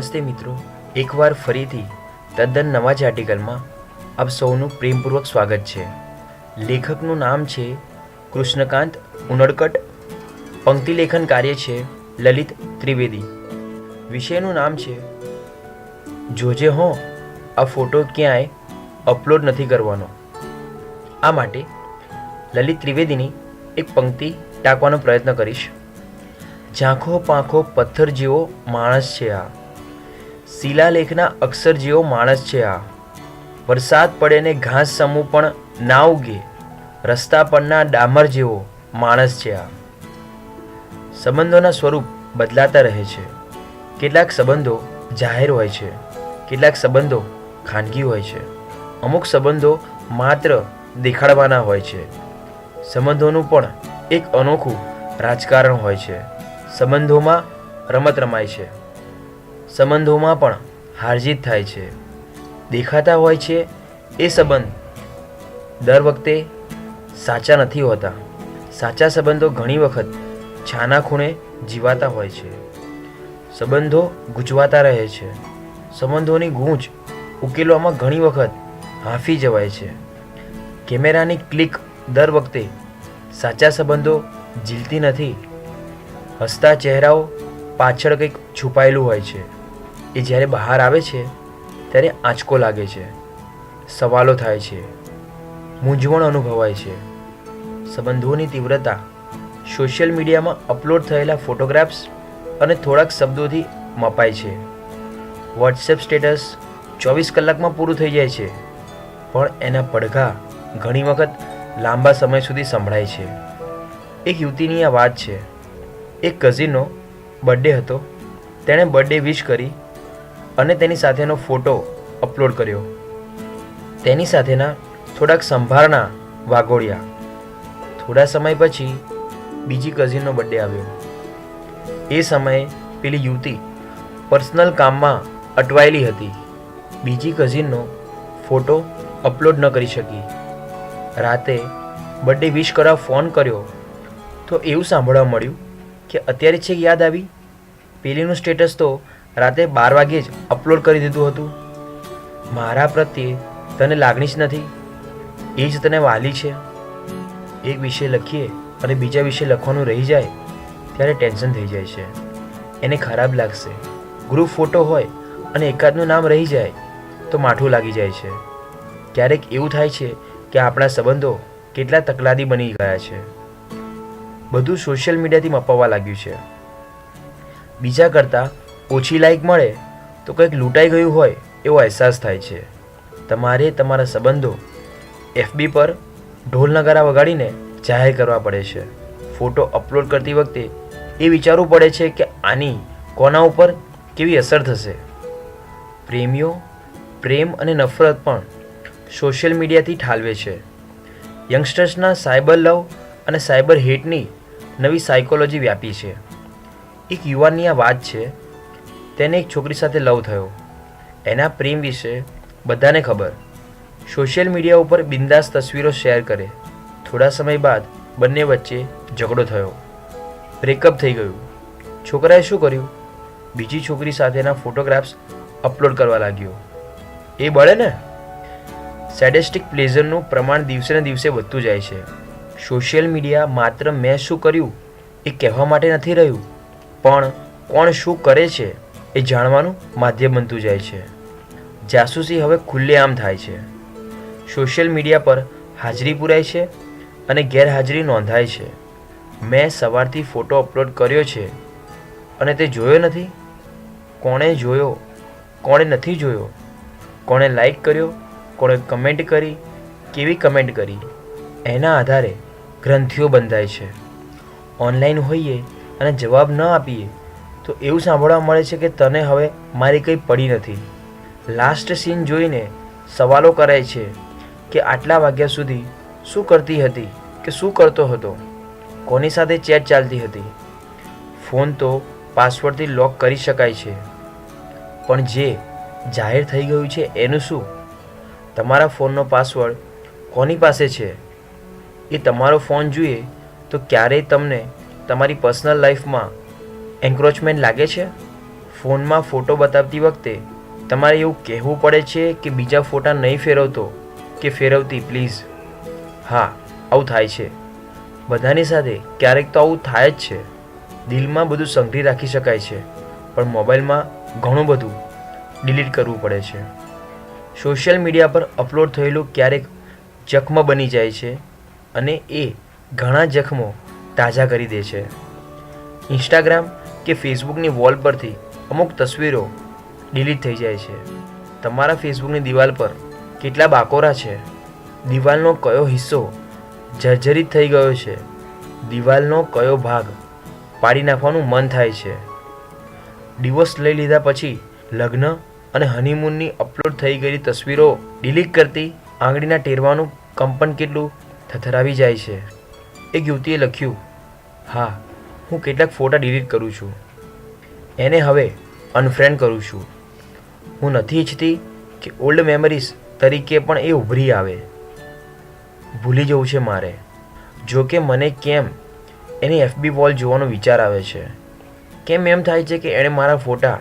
નમસ્તે મિત્રો. એકવાર ફરીથી તદ્દન નવા જ આર્ટિકલમાં આપ સૌનું પ્રેમપૂર્વક સ્વાગત છે. લેખકનું નામ છે કૃષ્ણકાંત ઉનડકટ. પંક્તિ લેખન કાર્ય છે લલિત ત્રિવેદી. વિષયનું નામ છે જોજે હો, આ ફોટો ક્યાંય અપલોડ નથી કરવાનો. આ માટે લલિત ત્રિવેદીની એક પંક્તિ ટાંકવાનો પ્રયત્ન કરીશ. ઝાંખો પાંખો પથ્થર જેવો માણસ છે આ. શિલાલેખના અક્ષર જેવો માણસ છે આ. વરસાદ પડે ને ઘાસ સમૂહ પણ ના ઉગે. રસ્તા પરના ડામર જેવો માણસ છે આ. સંબંધોના સ્વરૂપ બદલાતા રહે છે. કેટલાક સંબંધો જાહેર હોય છે. કેટલાક સંબંધો ખાનગી હોય છે. અમુક સંબંધો માત્ર દેખાડવાના હોય છે. સંબંધોનું પણ એક અનોખું રાજકારણ હોય છે. સંબંધોમાં રમત રમાય છે. સંબંધોમાં પણ હારજીત થાય છે. દેખાતા હોય છે એ સંબંધ દર વખતે સાચા નથી હોતા. સાચા સંબંધો ઘણી વખત છાના ખૂણે જીવાતા હોય છે. સંબંધો ગૂંચવાતા રહે છે. સંબંધોની ગૂંચ ઉકેલવામાં ઘણી વખત હાંફી જવાય છે. કેમેરાની ક્લિક દર વખતે સાચા સંબંધો ઝીલતી નથી. હસતા ચહેરાઓ પાછળ કંઈક છુપાયેલું હોય છે. એ જ્યારે બહાર આવે છે, ત્યારે આંચકો લાગે છે, સવાલો થાય છે, મૂંઝવણ અનુભવાય છે. સંબંધોની તીવ્રતા, સોશિયલ મીડિયામાં અપલોડ થયેલા ફોટોગ્રાફ્સ અને થોડાક શબ્દોથી મપાય છે. વોટ્સએપ સ્ટેટસ ચોવીસ કલાકમાં પૂરું થઈ જાય છે, પણ એના પડઘા ઘણી વખત લાંબા સમય સુધી સંભળાય છે. એક યુવતીની આ વાત છે. એક કઝિનનો બર્થડે હતો. તેણે બર્થડે વિશ કરી અને તેની સાથેનો ફોટો અપલોડ કર્યો. તેની સાથેના થોડાક સંભાળના વાગોળ્યા. થોડા સમય પછી બીજી કઝિનનો બર્થડે આવ્યો. એ સમયે પેલી યુવતી પર્સનલ કામમાં અટવાયેલી હતી. બીજી કઝિનનો ફોટો અપલોડ ન કરી શકી. રાતે બર્થડે વિશ કરવા ફોન કર્યો, તો એવું સાંભળવા મળ્યું કે અત્યારે છેક યાદ આવી. પેલીનું સ્ટેટસ તો રાતે બાર વાગ્યે જ અપલોડ કરી દીધું હતું. મારા પ્રત્યે તને લાગણી જ નથી? એ જ તને વાલી છે. એક વિષય લખીએ અને બીજા વિષય લખવાનું રહી જાય, ત્યારે ટેન્શન થઈ જાય છે. એને ખરાબ લાગશે. ગ્રુપ ફોટો હોય અને એકાદનું નામ રહી જાય, તો માઠું લાગી જાય છે. ક્યારેક એવું થાય છે કે આપણા સંબંધો કેટલા તકલાદી બની ગયા છે. બધું સોશિયલ મીડિયાથી મપાવવા લાગ્યું છે. બીજા કરતાં ઓછી લાઈક મળે તો કંઈક લૂંટાઈ ગયું હોય એવો અહેસાસ થાય છે. તમારે તમારા સંબંધો એફબી પર ઢોલ નગારા વગાડીને જાહેર કરવા પડે છે. ફોટો અપલોડ કરતી વખતે એ વિચારવું પડે છે કે આની કોના ઉપર કેવી અસર થશે. પ્રેમીઓ, પ્રેમ અને નફરત પણ સોશિયલ મીડિયાથી ઠાલવે છે. યંગસ્ટર્સના સાયબર લવ અને સાયબર હેટની નવી સાયકોલોજી વ્યાપી છે. એક યુવાનની આ વાત છે તેને એક છોકરી સાથે લવ થયો. એના પ્રેમ વિશે બધાને ખબર. સોશિયલ મીડિયા ઉપર બિંદાસ તસવીરો શેર કરે. થોડા સમય બાદ બંને વચ્ચે ઝઘડો થયો. બ્રેકઅપ થઈ ગયું. છોકરાએ શું કર્યું? બીજી છોકરી સાથેના ફોટોગ્રાફ્સ અપલોડ કરવા લાગ્યો. એ બળે ને? સેડેસ્ટિક પ્લેઝરનું પ્રમાણ દિવસે ને દિવસે વધતું જાય છે. સોશિયલ મીડિયા માત્ર મેં શું કર્યું એ કહેવા માટે નથી રહ્યું. પણ કોણ શું કરે છે? એ જાણવાનું માધ્યમ બનતું જાય છે. જાસૂસી હવે ખુલ્લેઆમ થાય છે. સોશિયલ મીડિયા પર હાજરી પુરાય છે અને ગેરહાજરી નોંધાય છે. મેં સવારથી ફોટો અપલોડ કર્યો છે અને તે જોયો નથી. કોણે જોયો, કોણે નથી જોયો, કોણે લાઈક કર્યો, કોણે કમેન્ટ કરી, કેવી કમેન્ટ કરી, એના આધારે ગ્રંથિઓ બંધાય છે. ઓનલાઈન હોઈએ અને જવાબ ન આપીએ તો એવું સાંભળવા મળે છે કે તને હવે મારી કંઈ પડી નથી. લાસ્ટ સીન જોઈને સવાલો કરાય છે કે આટલા વાગ્યા સુધી શું કરતી હતી કે શું કરતો હતો? કોની સાથે ચેટ ચાલતી હતી? ફોન તો પાસવર્ડથી લોક કરી શકાય છે. પણ જે જાહેર થઈ ગયું છે એનું શું? તમારા ફોનનો પાસવર્ડ કોની પાસે છે? એ તમારો ફોન જોઈએ તો ક્યારેય તમને તમારી પર્સનલ લાઈફમાં એન્ક્રોચમેન્ટ લાગે છે? ફોનમાં ફોટો બતાવતી વખતે તમારે એવું કહેવું પડે છે કે બીજા ફોટા નહીં ફેરવતો કે ફેરવતી પ્લીઝ. હા, આવું થાય છે. બધાની સાથે ક્યારેક તો આવું થાય જ છે. દિલમાં બધું સંઘરી રાખી શકાય છે, પણ મોબાઈલમાં ઘણું બધું ડિલીટ કરવું પડે છે. સોશિયલ મીડિયા પર અપલોડ થયેલું ક્યારેક જખમ બની જાય છે અને એ ઘણા જખમો તાજા કરી દે છે. ઇન્સ્ટાગ્રામ કે ફેસબુકની વોલ પરથી અમુક તસવીરો ડિલીટ થઈ જાય છે. તમારા ફેસબુકની દિવાલ પર કેટલા બાકોરા છે? દિવાલનો કયો હિસ્સો જર્જરિત થઈ ગયો છે? દિવાલનો કયો ભાગ પાડી નાખવાનું મન થાય છે? ડિવોર્સ લઈ લીધા પછી લગ્ન અને હનીમૂનની અપલોડ થઈ ગયેલી તસવીરો ડિલીટ કરતી આંગળીના ટેરવાનું કંપન કેટલું થથરાવી જાય છે? એક યુવતીએ લખ્યું, હા હું કેટલાક ફોટા ડિલીટ કરું છું. એને હવે અનફ્રેન્ડ કરું છું. હું નથી ઈચ્છતી કે ઓલ્ડ મેમરીઝ તરીકે પણ એ ઉભરી આવે. ભૂલી જવું છે મારે. જો કે મને કેમ એની એફબી વોલ જોવાનો વિચાર આવે છે. કેમ એમ થાય છે કે એણે મારા ફોટા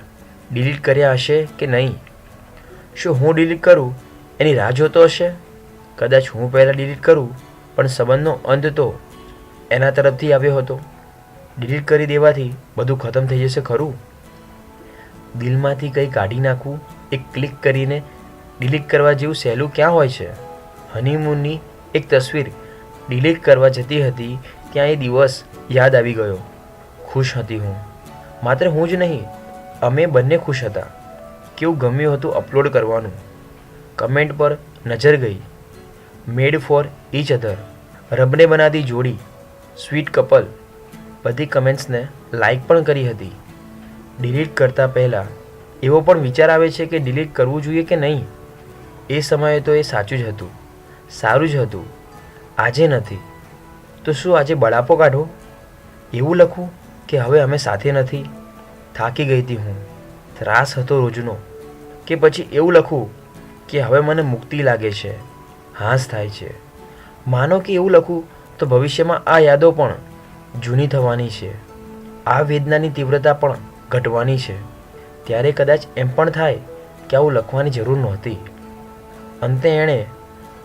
ડિલીટ કર્યા હશે કે નહીં? શું હું ડિલીટ કરું? એની રાહ જોતો હશે? કદાચ હું પહેલાં ડિલીટ કરું, પણ સંબંધનો અંત તો એના તરફથી આવ્યો હતો. ડિલીટ કરી દેવાથી બધું ખતમ થઈ જશે ખરું? દિલમાંથી કંઈ કાઢી નાખવું, એક ક્લિક કરીને ડિલીટ કરવા જેવું સહેલું ક્યાં હોય છે? હનીમૂનની એક તસવીર ડિલીટ કરવા જતી હતી ત્યાં એ દિવસ યાદ આવી ગયો. ખુશ હતી હું. માત્ર હું જ નહીં, અમે બંને ખુશ હતા. કેવું ગમ્યું હતું અપલોડ કરવાનું. કમેન્ટ પર નજર ગઈ. મેડ ફોર ઈચ અધર રબને બનાતી જોડી. સ્વીટ કપલ બધી કમેન્ટ્સને લાઇક પણ કરી હતી. ડિલીટ કરતાં પહેલાં એવો પણ વિચાર આવે છે કે ડિલીટ કરવું જોઈએ કે નહીં? એ સમયે તો એ સાચું જ હતું. સારું જ હતું. આજે નથી. તો શું આજે બળાપો કાઢો? એવું લખું કે હવે અમે સાથે નથી. થાકી ગઈ હતી હું. ત્રાસ હતો રોજનો. કે પછી એવું લખું કે હવે મને મુક્તિ લાગે છે. હાશ થાય છે. માનો કે એવું લખું તો ભવિષ્યમાં આ યાદો પણ જૂની થવાની છે. આ વેદનાની તીવ્રતા પણ ઘટવાની છે. ત્યારે કદાચ એમ પણ થાય કે આવું લખવાની જરૂર નહોતી. અંતે એણે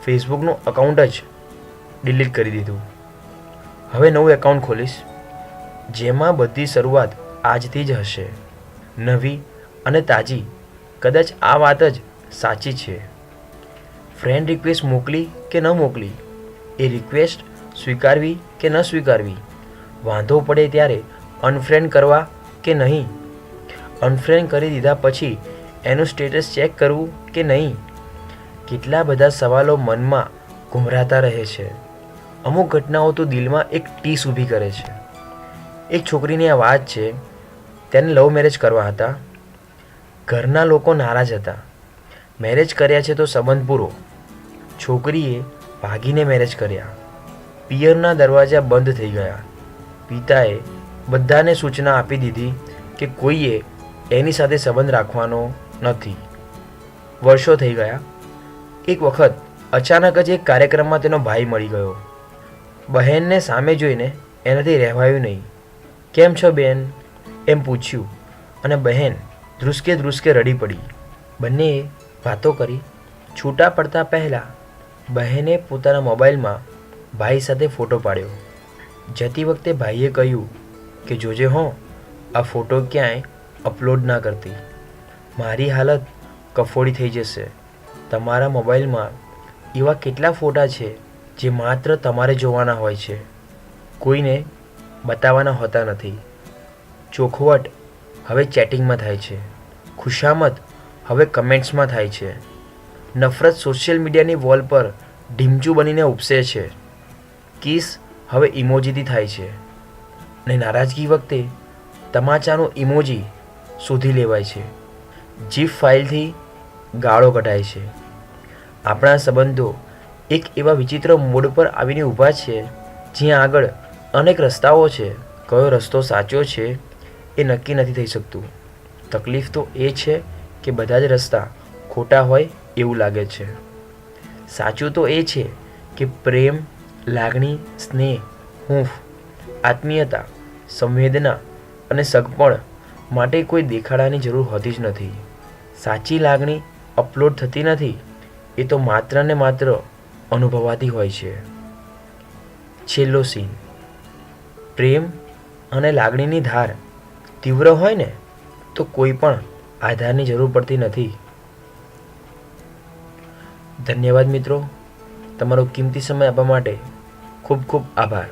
ફેસબુકનું અકાઉન્ટ જ ડિલીટ કરી દીધું. હવે નવું એકાઉન્ટ ખોલીશ, જેમાં બધી શરૂઆત આજથી જ હશે. નવી અને તાજી, કદાચ આ વાત જ સાચી છે. ફ્રેન્ડ રિક્વેસ્ટ મોકલી કે ન મોકલી? એ રિક્વેસ્ટ સ્વીકારવી કે ન સ્વીકારવી? વાંધો પડે ત્યારે અનફ્રેન્ડ કરવા કે નહીં? અનફ્રેન્ડ કરી દીધા પછી એનું સ્ટેટસ ચેક કરવું કે નહીં? કેટલા બધા સવાલો મનમાં ઘુમરાતા રહે છે. અમુક ઘટનાઓ તો દિલમાં એક ટીસ ઊભી કરે છે. એક છોકરીની આ વાત છે, તેને લવ મેરેજ કરવા હતા. ઘરના લોકો નારાજ હતા. મેરેજ કર્યા છે તો સંબંધ પૂરો. છોકરીએ ભાગીને મેરેજ કર્યા. પિયરના દરવાજા બંધ થઈ ગયા. પિતાએ બધાને સૂચના આપી દીધી કે કોઈએ એની સાથે સંબંધ રાખવાનો નથી. વર્ષો થઈ ગયા. એક વખત અચાનક જ એક કાર્યક્રમમાં તેનો ભાઈ મળી ગયો. બહેનને સામે જોઈને એનાથી રહેવાયું નહીં. કેમ છો બેન? એમ પૂછ્યું અને બહેન ધ્રુસકે ધ્રુસકે રડી પડી. બંનેએ વાતો કરી. છૂટા પડતા પહેલાં બહેને પોતાના મોબાઈલમાં ભાઈ સાથે ફોટો પાડ્યો. જતી વખતે ભાઈએ કહ્યું કે, જોજે હો, આ ફોટો ક્યાંય અપલોડ ના કરતી. મારી હાલત કફોડી થઈ જશે. તમારા મોબાઈલમાં એવા કેટલા ફોટા છે જે માત્ર તમારે જોવાના હોય છે. કોઈને બતાવવાના હોતા નથી. ચોખવટ હવે ચેટિંગમાં થાય છે. ખુશામત હવે કમેન્ટ્સમાં થાય છે. નફરત સોશિયલ મીડિયાની વોલ પર ઢીમચું બનીને ઉપસે છે. કિસ હવે ઇમોજીથી થાય છે. અને નારાજગી વખતે તમાચાનું ઇમોજી શોધી લેવાય છે. જીફ ફાઇલથી ગાળો કઢાય છે. આપણા સંબંધો એક એવા વિચિત્ર મોડ પર આવીને ઊભા છે, જ્યાં આગળ અનેક રસ્તાઓ છે. કયો રસ્તો સાચો છે એ નક્કી નથી થઈ શકતું. તકલીફ તો એ છે કે બધા જ રસ્તા ખોટા હોય એવું લાગે છે. સાચું તો એ છે કે પ્રેમ લાગણી, સ્નેહ, હૂંફ, આત્મીયતા, સંવેદના અને સગપણ માટે કોઈ દેખાડાની જરૂર હોતી જ નથી. સાચી લાગણી અપલોડ થતી નથી, એ તો માત્ર ને માત્ર અનુભવાતી હોય છે. છેલ્લો સીન પ્રેમ અને લાગણીની ધાર તીવ્ર હોય ને, તો કોઈ પણ આધારની જરૂર પડતી નથી. ધન્યવાદ મિત્રો. તમારો કિંમતી સમય આપવા માટે ખૂબ ખૂબ આભાર.